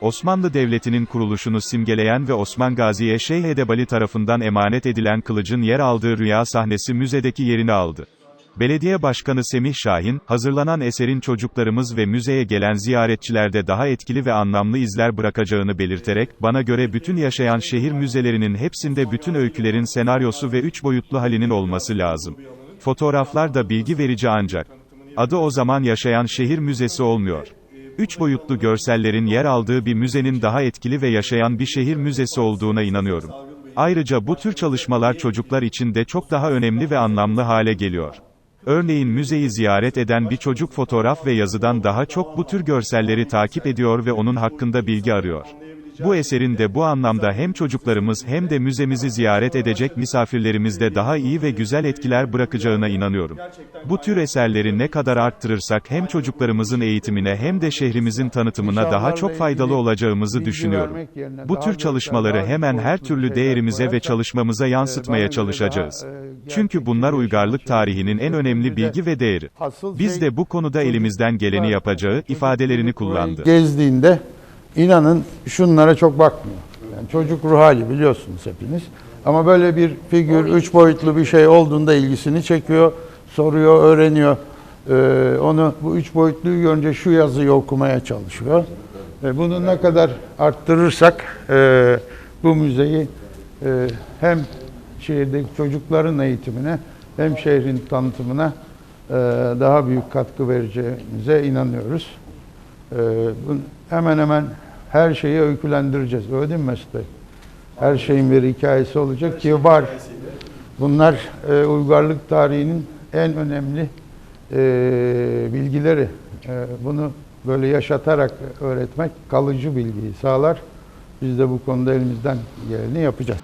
Osmanlı Devleti'nin kuruluşunu simgeleyen ve Osman Gazi'ye Şeyh Edebali tarafından emanet edilen kılıcın yer aldığı rüya sahnesi müzedeki yerini aldı. Belediye Başkanı Semih Şahin, hazırlanan eserin çocuklarımız ve müzeye gelen ziyaretçilerde daha etkili ve anlamlı izler bırakacağını belirterek, bana göre bütün yaşayan şehir müzelerinin hepsinde bütün öykülerin senaryosu ve üç boyutlu halinin olması lazım. Fotoğraflar da bilgi verici ancak. Adı o zaman yaşayan şehir müzesi olmuyor. Üç boyutlu görsellerin yer aldığı bir müzenin daha etkili ve yaşayan bir şehir müzesi olduğuna inanıyorum. Ayrıca bu tür çalışmalar çocuklar için de çok daha önemli ve anlamlı hale geliyor. Örneğin müzeyi ziyaret eden bir çocuk fotoğraf ve yazıdan daha çok bu tür görselleri takip ediyor ve onun hakkında bilgi arıyor. Bu eserin de bu anlamda hem çocuklarımız hem de müzemizi ziyaret edecek misafirlerimizde daha iyi ve güzel etkiler bırakacağına inanıyorum. Bu tür eserleri ne kadar arttırırsak hem çocuklarımızın eğitimine hem de şehrimizin tanıtımına daha çok faydalı olacağımızı düşünüyorum. Bu tür çalışmaları hemen her türlü değerimize ve çalışmamıza yansıtmaya çalışacağız. Çünkü bunlar uygarlık tarihinin en önemli bilgi ve değeri. Biz de bu konuda elimizden geleni yapacağı ifadelerini kullandı. Gezdiğinde inanın şunlara çok bakmıyor. Yani çocuk ruh hali biliyorsunuz hepiniz. Ama böyle bir figür, üç boyutlu bir şey olduğunda ilgisini çekiyor, soruyor, öğreniyor. Ee, onu bu üç boyutluyu görünce şu yazıyı okumaya çalışıyor. Ve bunu ne kadar arttırırsak e, bu müzeyi e, hem şehirdeki çocukların eğitimine hem şehrin tanıtımına e, daha büyük katkı vereceğimize inanıyoruz. Ee, bu- hemen hemen her şeyi öykülendireceğiz. Öyle değil mi Mesut Bey? Her şeyin bir hikayesi olacak ki var. Bunlar e, uygarlık tarihinin en önemli e, bilgileri. E, bunu böyle yaşatarak öğretmek kalıcı bilgiyi sağlar. Biz de bu konuda elimizden geleni yapacağız.